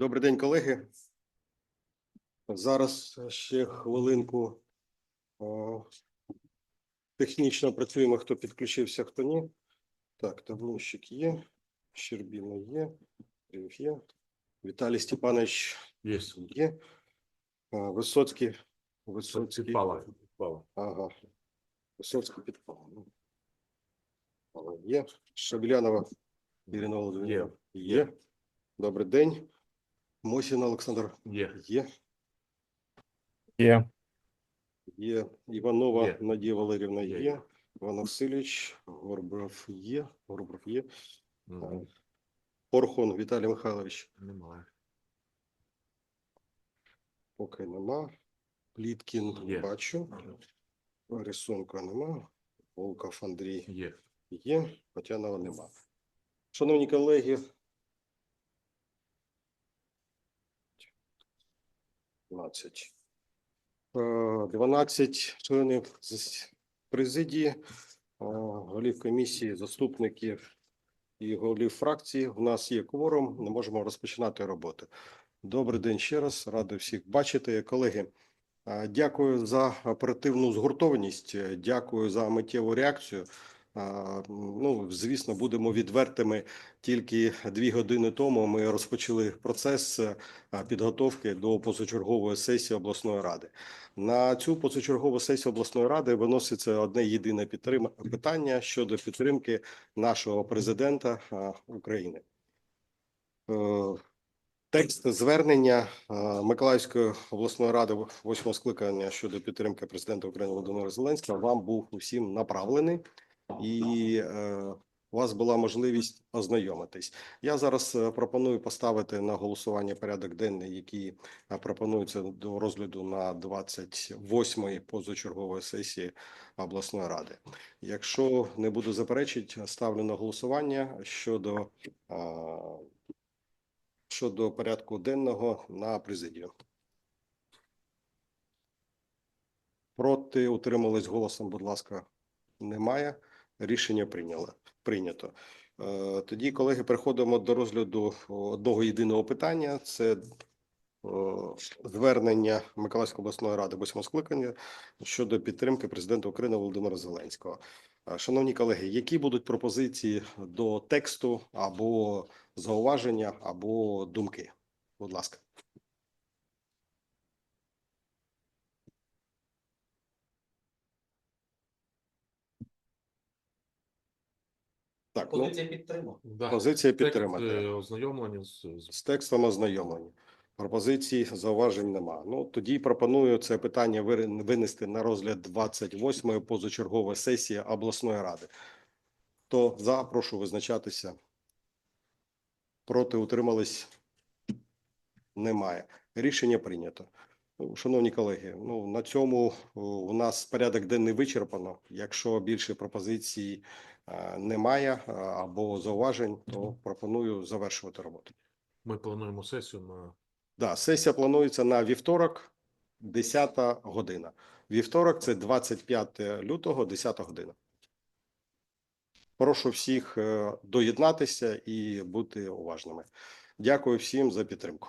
Добрий день, колеги. Зараз ще хвилинку. О, Технічно працюємо, хто підключився, хто ні. Так, Тавлунщик є, Щербіна є, є, Віталій Степанович Є. є, Висоцький, Висоцький. Підпала. Підпала. Ага. Висоцький підпал. Ну, Є. Шаблянова Ірина Володимирівна. Є. Добрий день. Мосін Олександр Є. є. Є. Є. Іванова Є. Надія Валерівна Є. є. Іван Васильович, Горбров є. Горбров є. Мгм. Порхон Віталій Михайлович Немає. поки нема. Пліткін Є. бачу. Рисунка нема. Волков Андрій Є. Є, Тетянова нема. Шановні колеги, 12. Е, 12 членів зас- президії, е, голів комісії, заступників і голів фракції. У нас є кворум, не можемо розпочинати роботу. Добрий день ще раз, радий всіх бачити. Колеги, е, дякую за оперативну згуртованість, е, дякую за миттєву реакцію. Ну, звісно, будемо відвертими. Тільки дві години тому ми розпочали процес е, підготовки до позачергової сесії обласної ради. На цю позачергову сесію обласної ради виноситься одне єдине питання щодо підтримки нашого президента України. Е, Текст звернення е, Миколаївської обласної ради восьмого скликання щодо підтримки президента України Володимира Зеленського вам був усім направлений і е, у вас була можливість ознайомитись. Я зараз е, пропоную поставити на голосування порядок денний, який е, пропонується до розгляду на 28-ї позачергової сесії обласної ради. Якщо не буду заперечить, ставлю на голосування щодо, щодо порядку денного на президію. Проти утримались голосом, будь ласка, немає. Рішення прийняло прийнято. Е, Тоді, колеги, переходимо до розгляду одного єдиного питання. Це е, звернення Миколаївської обласної ради восьмого скликання щодо підтримки президента України Володимира Зеленського. Е, Шановні колеги, які будуть пропозиції до тексту або зауваження, або думки? Будь ласка. Так, ну, Позиція підтримана. Да. позиція підтримати. е, Ознайомлені з, з З текстом ознайомлені. Пропозицій, зауважень нема. Ну тоді пропоную це питання винести на розгляд 28-ї позачергової сесії обласної ради. То за, прошу визначатися. Проти утримались? Немає. Рішення прийнято. Шановні колеги, ну на цьому у нас порядок денний вичерпано. Якщо більше пропозицій е, немає е, або зауважень, то пропоную завершувати роботу. ми плануємо сесію на Да, сесія планується на вівторок, 10 година. Вівторок це 25 лютого, 10 година. Прошу всіх е, доєднатися і бути уважними. Дякую всім за підтримку.